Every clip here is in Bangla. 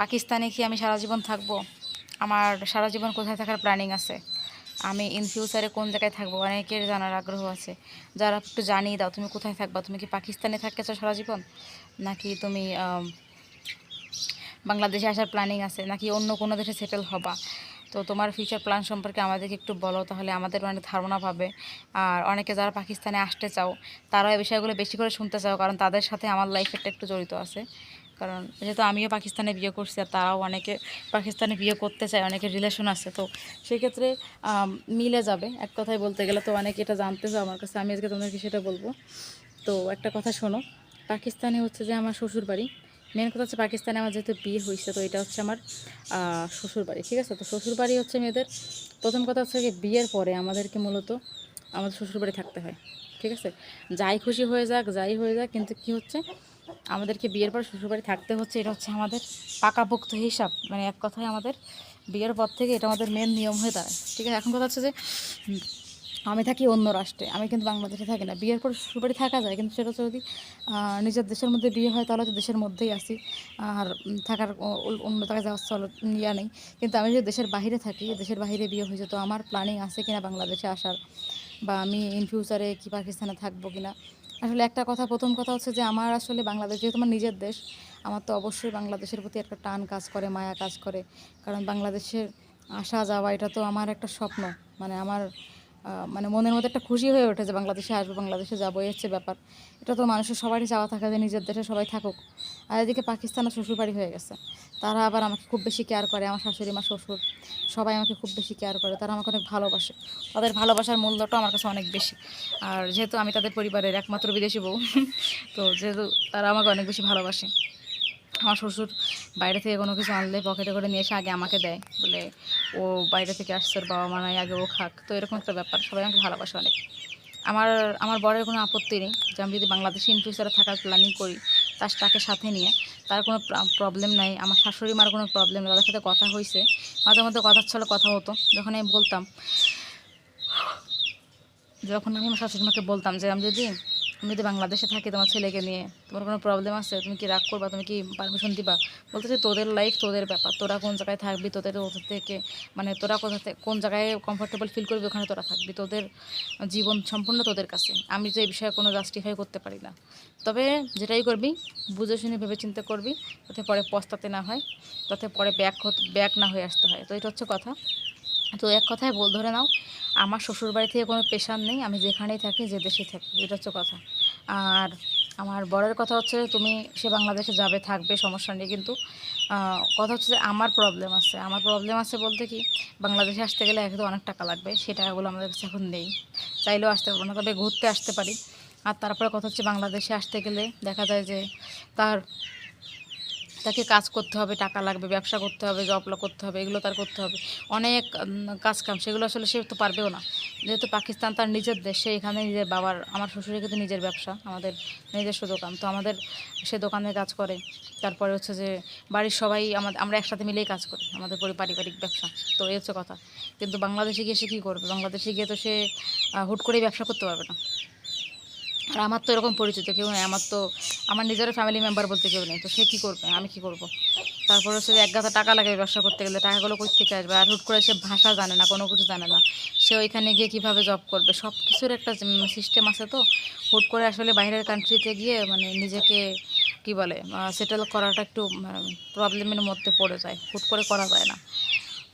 পাকিস্তানে কি আমি সারা জীবন থাকব? আমার সারা জীবন কোথায় থাকার প্ল্যানিং আছে? আমি ইন ফিউচারে কোন জায়গায় থাকব? অনেকের জানার আগ্রহ আছে। যারা একটু জানিয়ে দাও, তুমি কোথায় থাকবা? তুমি কি পাকিস্তানে থাকতে চাও সারা জীবন? নাকি তুমি বাংলাদেশে আসার প্ল্যানিং আছে? নাকি অন্য কোনো দেশে সেটেল হবা? তো তোমার ফিউচার প্ল্যান সম্পর্কে আমাদেরকে একটু বলো, তাহলে আমাদের অনেক ধারণা পাবে। আর অনেকে যারা পাকিস্তানে আসতে চাও তারা এই বিষয়গুলো বেশি করে শুনতে চাও, কারণ তাদের সাথে আমার লাইফেরটা একটু জড়িত আছে। কারণ যেহেতু আমিও পাকিস্তানে বিয়ে করছি আর তারাও অনেকে পাকিস্তানে বিয়ে করতে চায় অনেকের রিলেশন আছে তো সেক্ষেত্রে মিলে যাবে। এক কথায় বলতে গেলে তো অনেকে এটা জানতে চাও আমার কাছে আমি আজকে তোমাদেরকে সেটা বলব। তো একটা কথা শোনো পাকিস্তানে হচ্ছে যে আমার শ্বশুর বাড়ি মেন কথা হচ্ছে পাকিস্তানে আমার যেহেতু বিয়ে হয়েছে তো এটা হচ্ছে আমার আহ, শ্বশুর বাড়ি ঠিক আছে? তো শ্বশুর বাড়ি হচ্ছে মেয়েদের প্রথম কথা হচ্ছে যে বিয়ের পরে আমাদেরকে মূলত আমাদের শ্বশুর বাড়ি থাকতে হয় ঠিক আছে? যাই খুশি হয়ে যাক যাই হয়ে যাক কিন্তু কি হচ্ছে আমাদেরকে বিয়ের পর শ্বশুরবাড়ি থাকতে হচ্ছে, এটা হচ্ছে আমাদের পাকাপোক্ত হিসাব। মানে এক কথায় আমাদের বিয়ের পর থেকে এটা আমাদের মেন নিয়ম হয়ে দাঁড়ায়। ঠিক আছে, এখন কথা হচ্ছে যে আমি থাকি অন্য রাষ্ট্রে, আমি কিন্তু বাংলাদেশে থাকি না। বিয়ের পর শ্বশুরবাড়ি থাকা যায়, কিন্তু সেটা যদি নিজের দেশের মধ্যে বিয়ে হয়, তাহলে তো দেশের মধ্যেই আসি আর থাকার অন্য জায়গায় যাওয়ার চল, ইয়া নেই। কিন্তু আমি যদি দেশের বাইরে থাকি, দেশের বাইরে বিয়ে হয়েছে, তো আমার প্ল্যানিং আছে কিনা বাংলাদেশে আসার? বা আমি ইন ফিউচারে কি পাকিস্তানে থাকব কিনা? আসলে একটা কথা, প্রথম কথা হচ্ছে যে আমার আসলে বাংলাদেশ, যেহেতু আমার নিজের দেশ, আমার তো অবশ্যই বাংলাদেশের প্রতি একটা টান কাজ করে, মায়া কাজ করে। কারণ বাংলাদেশের আসা যাওয়া, এটা তো আমার একটা স্বপ্ন। মানে আমার মানে মনের মধ্যে একটা খুশি হয়ে ওঠে যে বাংলাদেশে আসব, বাংলাদেশে যাব হচ্ছে ব্যাপার। এটা তো মানুষের সবারই চাওয়া থাকে যে নিজের দেশে সবাই থাকুক। আর এদিকে পাকিস্তানের শ্বশুরবাড়ি হয়ে গেছে। তারা আবার আমাকে খুব বেশি কেয়ার করে, আমার শাশুড়ি মা, শ্বশুর সবাই আমাকে খুব বেশি কেয়ার করে, তারা আমাকে অনেক ভালোবাসে। তাদের ভালোবাসার মূল্যটা আমার কাছে অনেক বেশি। আর যেহেতু আমি তাদের পরিবারের একমাত্র বিদেশি বউ, তো যেহেতু তারা আমাকে অনেক বেশি ভালোবাসে। আমার শ্বশুর বাইরে থেকে কোনো কিছু আনলে পকেটে করে নিয়ে এসে আগে আমাকে দেয়, বলে ও বাইরে থেকে আসছে, ওর বাবা মা নাই, আগে ও খাক। তো এরকম একটা ব্যাপার, সবাই আমাকে ভালোবাসে অনেক। আমার আমার বরের কোনো আপত্তি নেই যে আমি যদি বাংলাদেশে ইন ফিউচারে থাকার প্ল্যানিং করি, তার তাকে সাথে নিয়ে, তার কোনো প্রবলেম নাই, আমার শাশুড়ি মার কোনো প্রবলেম নেই, তাদের সাথে কথা হয়েছে মাঝে মধ্যে কথা ছলে কথা হতো। যখন আমি বলতাম, যখন আমি আমার শাশুড়ি মাকে বলতাম যে আমি যদি আমি যদি বাংলাদেশে থাকি তোমার ছেলেকে নিয়ে, তোমার কোনো প্রবলেম আছে? তুমি কি রাগ করবা? তুমি কি পারমিশন দিবা? বলতে যে তোদের লাইফ তোদের ব্যাপার। তোরা কোন জায়গায় থাকবি? তোদের ওদের থেকে মানে তোরা কোথা থেকে, কোন জায়গায় কমফোর্টেবল ফিল করবি? ওখানে তোরা থাকবি। তোদের জীবন সম্পূর্ণ তোদের কাছে। আমি তো এই বিষয়ে কোনো জাস্টিফাই করতে পারি না। তবে যেটাই করবি, বুঝে শুনে ভেবে চিন্তে করবি, যাতে পরে পস্তাতে না হয়, যাতে পরে ব্যাক ব্যাক না হয়ে আসতে হয়। তো এটা হচ্ছে কথা। তো এক কথায় বল, ধরে নাও, আমার শ্বশুর বাড়ি থেকে কোনো পেশার নেই, আমি যেখানেই থাকি যে দেশেই থাকি, এটা হচ্ছে কথা। আর আমার বরের কথা হচ্ছে, তুমি সে বাংলাদেশে যাবে, থাকবে, সমস্যা নেই, কিন্তু কথা হচ্ছে যে আমার প্রবলেম আছে। আমার প্রবলেম আছে বলতে কি, বাংলাদেশে আসতে গেলে একদম অনেক টাকা লাগবে, সে টাকাগুলো আমাদের কাছে এখন নেই। চাইলেও আসতে পারব না, তবে ঘুরতে আসতে পারি। আর তারপরে কথা হচ্ছে বাংলাদেশে আসতে গেলে দেখা যায় যে তার তাকে কাজ করতে হবে, টাকা লাগবে, ব্যবসা করতে হবে জব করতে হবে, এগুলো তার করতে হবে। অনেক কাজ কাম, সেগুলো আসলে সে তো পারবেও না। যেহেতু পাকিস্তান তার নিজের দেশ, সে এখানে নিজের বাবার, আমার শ্বশুরের কিন্তু নিজের ব্যবসা, আমাদের নিজস্ব দোকান। তো আমাদের সে দোকানে কাজ করে। তারপরে হচ্ছে যে বাড়ির সবাই আমাদের আমরা একসাথে মিলেই কাজ করি, আমাদের পরি- পারিবারিক ব্যবসা। তো এই হচ্ছে কথা। কিন্তু বাংলাদেশে গিয়ে সে কী করবে? বাংলাদেশে গিয়ে তো সে হুট করেই ব্যবসা করতে পারবে না। আর আমার তো এরকম পরিচিত কেউ নেই, আমার তো আমার নিজের ফ্যামিলি মেম্বার বলতে কেউ নেই, তো সে কী করবে, আমি কি করব? তারপরে হচ্ছে এক গাদা টাকা লাগে ব্যবসা করতে গেলে, টাকাগুলো কোথা থেকে আসবে? আর হুট করে সে ভাষা জানে না, কোনো কিছু জানে না। সে ওইখানে গিয়ে কীভাবে জব করবে? সব কিছুর একটা সিস্টেম আছে তো। হুট করে আসলে বাইরের কান্ট্রিতে গিয়ে মানে নিজেকে কি বলে সেটেল করাটা একটু প্রবলেমের মধ্যে পড়ে যায়। হুট করে করা যায় না।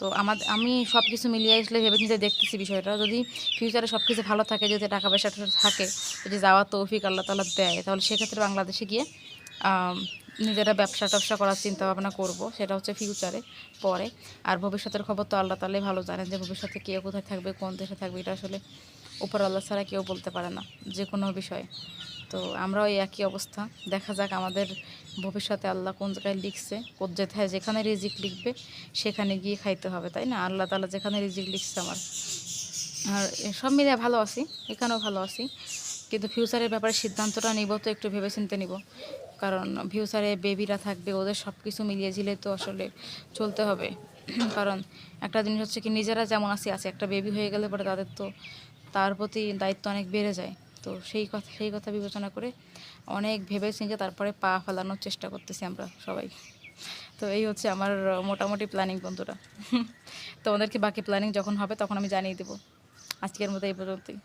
তো আমার, আমি সব কিছু মিলিয়ে আসলে ভেবে চিন্তে দেখতেছি বিষয়টা। যদি ফিউচারে সব কিছু ভালো থাকে, যদি টাকা পয়সা থাকে, যদি যাওয়ার তৌফিক আল্লাহ তালা দেয়, তাহলে সেক্ষেত্রে বাংলাদেশে গিয়ে নিজেরা ব্যবসা টবসা করার চিন্তা ভাবনা করব, সেটা হচ্ছে ফিউচারে পরে। আর ভবিষ্যতের খবর তো আল্লাহ তালে ভালো জানেন যে ভবিষ্যতে কে কোথায় থাকবে, কোন দেশে থাকবে, এটা আসলে উপর আল্লাহ ছাড়া কেউ বলতে পারে না, যে কোনো বিষয়ে। তো আমরাও এই একই অবস্থা। দেখা যাক আমাদের ভবিষ্যতে আল্লাহ কোন জায়গায় লিখছে। কোন যেথায় যেখানে রিজিক লিখবে, সেখানে গিয়ে খাইতে হবে, তাই না? আল্লাহ তালা যেখানে রিজিক লিখছে আমার। আর সব মিলিয়ে ভালো আছি, এখানেও ভালো আছি। কিন্তু ফিউচারের ব্যাপারে সিদ্ধান্তটা নিব তো একটু ভেবেচিন্তে নিব। কারণ ফিউচারে বেবিরা থাকবে, ওদের সব কিছু মিলিয়ে ঝিলে তো আসলে চলতে হবে। কারণ একটা জিনিস হচ্ছে কি, নিজেরা যেমন আছি, আছে। একটা বেবি হয়ে গেলে পরে তাদের তো, তার প্রতি দায়িত্ব অনেক বেড়ে যায়। তো সেই কথা সেই কথা বিবেচনা করে অনেক ভেবে চিন্তে তারপরে পা ফেলানোর চেষ্টা করতেছি আমরা সবাই। তো তো এই হচ্ছে আমার মোটামুটি প্ল্যানিং বন্ধুরা। তোমাদেরকে বাকি প্ল্যানিং যখন হবে তখন আমি জানিয়ে দেবো। আজকের মতো এই পর্যন্তই।